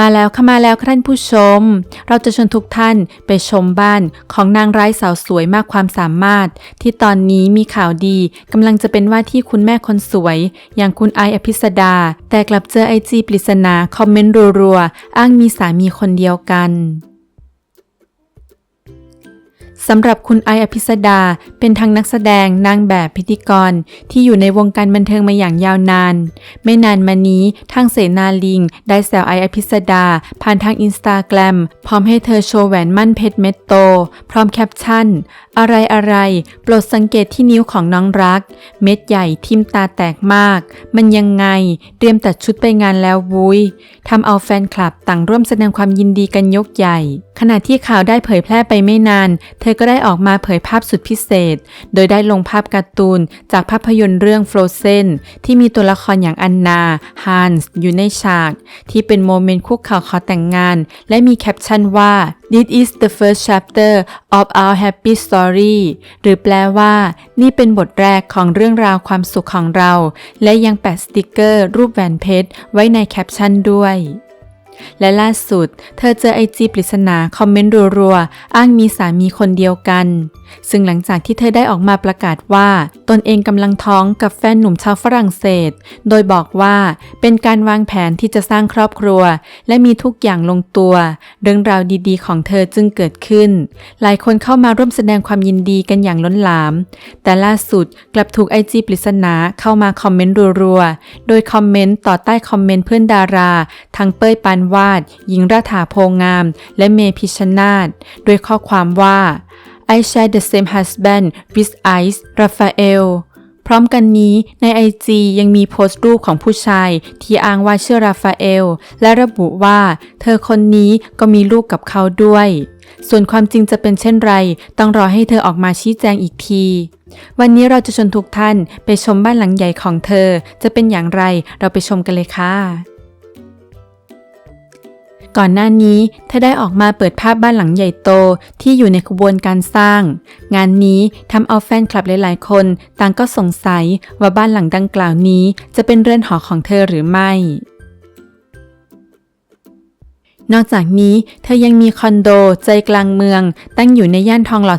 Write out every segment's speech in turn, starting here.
มาแล้วค่ะมาแล้วท่านผู้ชม เราจะชวนทุกท่านไปชมบ้านของนางร้ายสาวสวยมากความสามารถ ที่ตอนนี้มีข่าวดีกำลังจะเป็นว่าที่คุณแม่คนสวย อย่างคุณไออภิสดา แต่กลับเจอไอจีปริศนาคอมเมนต์รัวๆอ้างมีสามีคนเดียวกัน สำหรับคุณไออภิสดา เป็นทั้งนักแสดงนางแบบพิธีกร ที่อยู่ในวงการบันเทิงมาอย่างยาวนาน ไม่นานมานี้ทางเสนาลิง ได้แซวไออภิสดา ผ่านทางอินสตาแกรมพร้อมให้เธอโชว์แหวนมั่นเพชรเม็ดโต พร้อมแคปชั่น อะไรอะไรโปรดสังเกตที่นิ้วของน้องรัก เม็ดใหญ่ทิ่มตาแตกมาก มันยังไง เตรียมตัดชุดไปงานแล้ววุ้ยทำเอาแฟนคลับต่างร่วมแสดงความยินดีกันยกใหญ่ ขณะที่ข่าวได้เผยแพร่ไปไม่นาน เธออก็ได้ออกมาเผยภาพสุดพิเศษ โดยได้ลงภาพการ์ตูน จากภาพยนตร์เรื่อง Frozen ที่มีตัวละครอย่างอันนาฮันส์อยู่ในฉาก ที่เป็นโมเมนต์คุกเข่าขอแต่งงาน และมีแคปชั่นว่า This is the first chapter of our happy story หรือแปลว่านี่เป็นบทแรกของเรื่องราวความสุขของเรา และยังแปะสติกเกอร์รูปแหวนเพชรไว้ในแคปชั่นด้วย และล่าสุด เธอเจอไอจีปริศนาคอมเมนต์รัวๆ อ้างมีสามีคนเดียวกัน ซึ่งหลังจากที่เธอได้ออกมาประกาศว่า ตนเองกำลังท้องกับแฟนหนุ่มชาวฝรั่งเศส โดยบอกว่าเป็นการวางแผนที่จะสร้างครอบครัว และมีทุกอย่างลงตัว เรื่องราวดีๆ ของเธอจึงเกิดขึ้น หลายคนเข้ามาร่วมแสดงความยินดีกันอย่างล้นหลาม แต่ล่าสุดกลับถูกไอจีปริศนาเข้ามาคอมเมนต์รัวๆ โดยคอมเมนต์ต่อใต้คอมเมนต์เพื่อนดาราทั้งเป้ยปานวาดหญิงราถาโพงาม และเมพิชนาธด้วยข้อความว่า I share the same husband with Ice Raphael พร้อมกันนี้ใน IG ยังมีโพสต์รูปของผู้ชาย ที่อ้างว่าชื่อราฟาเอล และระบุว่า เธอคนนี้ก็มีลูกกับเขาด้วย ส่วนความจริงจะเป็นเช่นไร ต้องรอให้เธอออกมาชี้แจงอีกที วันนี้เราจะชวนทุกท่านไปชมบ้านหลังใหญ่ของเธอ จะเป็นอย่างไรเราไปชมกันเลยค่ะ ก่อนหน้านี้เธอได้ออกมาเปิดภาพบ้านหลังใหญ่โตที่อยู่ในขบวนการสร้าง งานนี้ทำเอาแฟนคลับหลายๆ คน ต่างก็สงสัยว่าบ้านหลังดังกล่าวนี้ จะเป็นเรือนหอของเธอหรือไม่ นอกจากนี้เธอยังมีคอนโดใจกลางเมือง ตั้งอยู่ในย่านทองหล่อ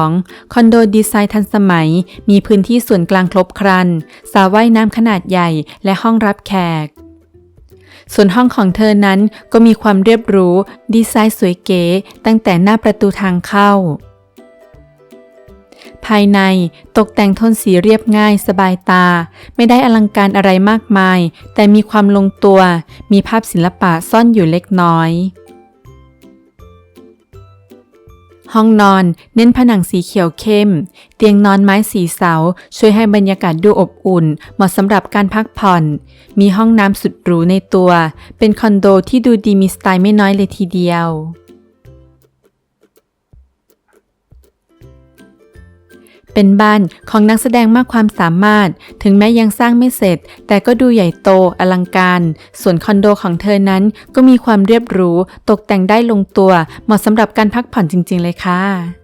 12 คอนโดดีไซน์ทันสมัย มีพื้นที่ส่วนกลางครบครันสระว่ายน้ำขนาดใหญ่และห้องรับแขก ส่วนห้องของเธอนั้นก็มีความเรียบหรูดีไซน์สวยเก๋ตั้งแต่หน้าประตูทางเข้า ภายในตกแต่งโทนสีเรียบง่ายสบายตา ไม่ได้อลังการอะไรมากมาย แต่มีความลงตัว มีภาพศิลปะซ่อนอยู่เล็กน้อย ห้องนอนเน้นผนังสีเขียวเข้ม เตียงนอนไม้สีเสา ช่วยให้บรรยากาศดูอบอุ่น เหมาะสำหรับการพักผ่อน มีห้องน้ำสุดหรูในตัว เป็นคอนโดที่ดูดีมีสไตล์ไม่น้อยเลยทีเดียว เป็นบ้านของนักแสดงมากความสามารถ ถึงแม้ยังสร้างไม่เสร็จ แต่ก็ดูใหญ่โตอลังการ ส่วนคอนโดของเธอนั้นก็มีความเรียบหรูตกแต่งได้ลงตัว เหมาะสำหรับการพักผ่อนจริง ๆ เลยค่ะ